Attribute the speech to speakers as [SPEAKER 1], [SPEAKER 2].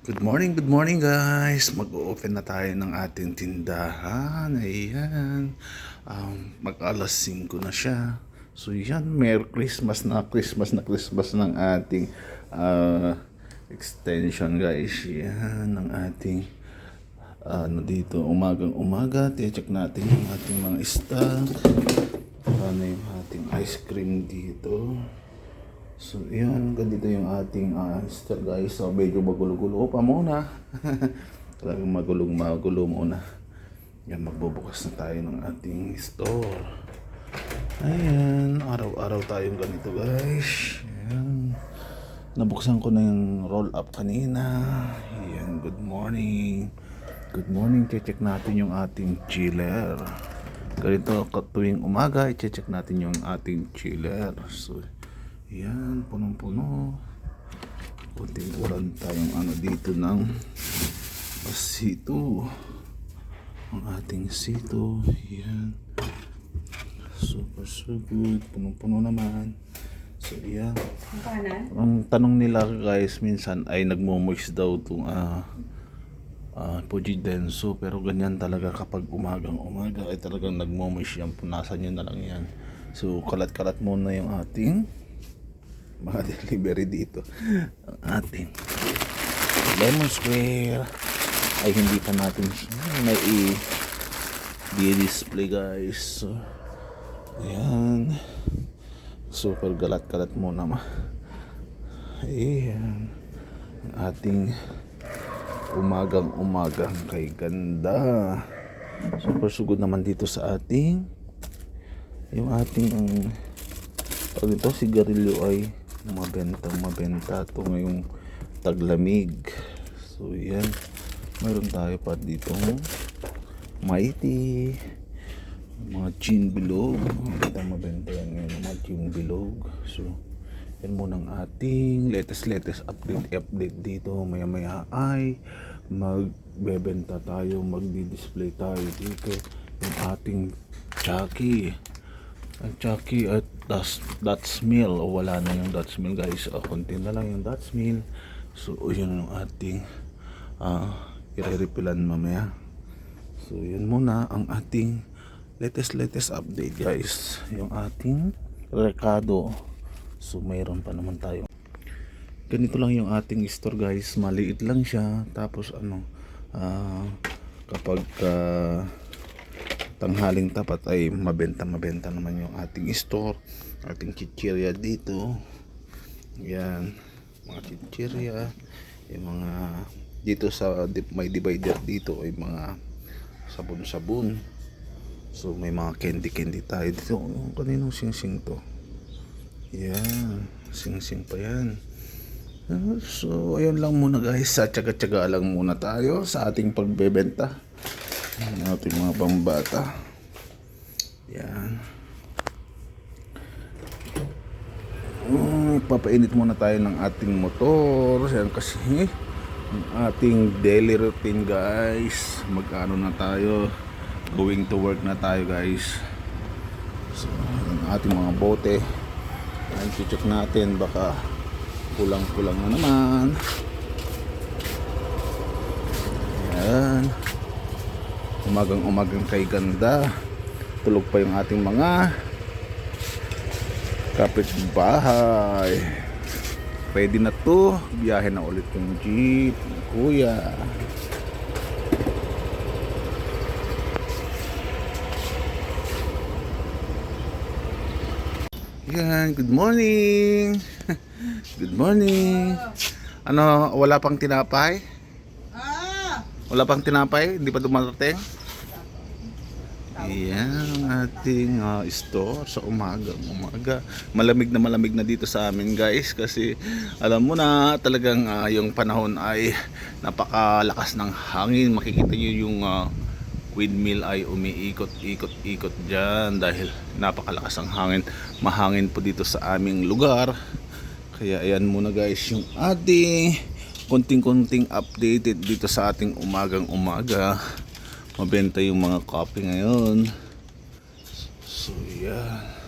[SPEAKER 1] Good morning, good morning guys. Mag-open na tayo ng ating tindahan. Ayan. Um, mag-alas 5 na siya. So yan, Merry Christmas na Christmas na Christmas ng ating ah, extension guys. Yan, ng ating ano dito, umagang umaga. Check natin yung ating mga stock. Ano yung ating ice cream dito. So, yun. Ganito yung ating uh, store guys. So, medyo magulo-gulo pa muna. Talagang magulong magulo muna. Yan, magbubukas na tayo ng ating store. Ayan. Araw-araw tayong ganito guys. Ayan. Nabuksan ko na yung roll up kanina. Ayan. Good morning. Good morning. Check natin yung ating chiller. Ganito tuwing umaga, i-check natin yung ating chiller. So, yan, punong-puno. Kunting ulan tayong ano dito ng pasito. Ang ating sito. Yan. Super, so good. Punong-puno naman. So, yan.
[SPEAKER 2] Ang
[SPEAKER 1] tanong nila guys minsan ay nagmo-moist daw itong ah ah, Fuji Denso pero ganyan talaga kapag umagang umaga ay talagang nagmo-moist yan punasan nyo na lang yan so kalat-kalat muna yung ating mga delivery dito. Ang ating lemon square. Ay hindi pa natin may i display guys. So ayan. Super galat-galat muna ma. Ayan. Ang ating umagang umagang kay ganda. Super sugod naman dito sa ating yung ating ang pag ito sigarilyo ay mabenta mabenta to ngayong taglamig. So yan. Mayroon tayo pa dito. Mighty. Mga chin bilog. Mabenta mabenta yan ngayon mga chin bilog. So yan muna ang ating latest latest update update dito. Maya maya ay magbebenta tayo magdi-display tayo dito. Yung ating Chucky ang Chucky at that's, that's meal o wala na yung Dutch meal guys. O konti na lang yung Dutch meal so yun yung ating uh, i-repilan mamaya. So yun muna ang ating latest latest update guys. Yung ating rekado. So mayroon pa naman tayo. Ganito lang yung ating store guys. Maliit lang siya. Tapos ano ah, kapag ah, tanghaling tapat ay mabenta mabenta naman yung ating store ating chichirya dito. Yan mga chichirya yung mga dito sa may divider dito ay mga sabon sabon so may mga candy candy tayo dito. Oh, kaninong sing sing to? Yan sing sing pa yan. Ah, So, ayun lang muna guys. Sa tsaga-tsaga lang muna tayo sa ating pagbebenta. Ang ating mga pambata. Yan. Mm, papainit muna tayo ng ating motor. Yan kasi ang ating daily routine guys. Magkano na tayo. Going to work na tayo guys. So, ang ating mga bote. Ay, check natin baka kulang-kulang na naman. Ayan. Umagang-umagang kay ganda. Tulog pa yung ating mga kapitbahay. Ready na to. Biyahe na ulit yung jeep. Kuya. Yan, good morning. Good morning. Ano, wala pang tinapay?
[SPEAKER 2] Ah!
[SPEAKER 1] Wala pang tinapay? Hindi pa dumarating? Ayan ang ating ah, store sa umaga. umaga. Malamig na malamig na dito sa amin guys kasi alam mo na talagang ah, yung panahon ay napakalakas ng hangin. Makikita nyo yung ah, windmill ay umiikot-ikot-ikot dyan dahil napakalakas ang hangin. Mahangin po dito sa aming lugar. Kaya ayan muna guys yung ating konting-konting updated dito sa ating umagang umaga. Mabenta yung mga copy ngayon. So yeah.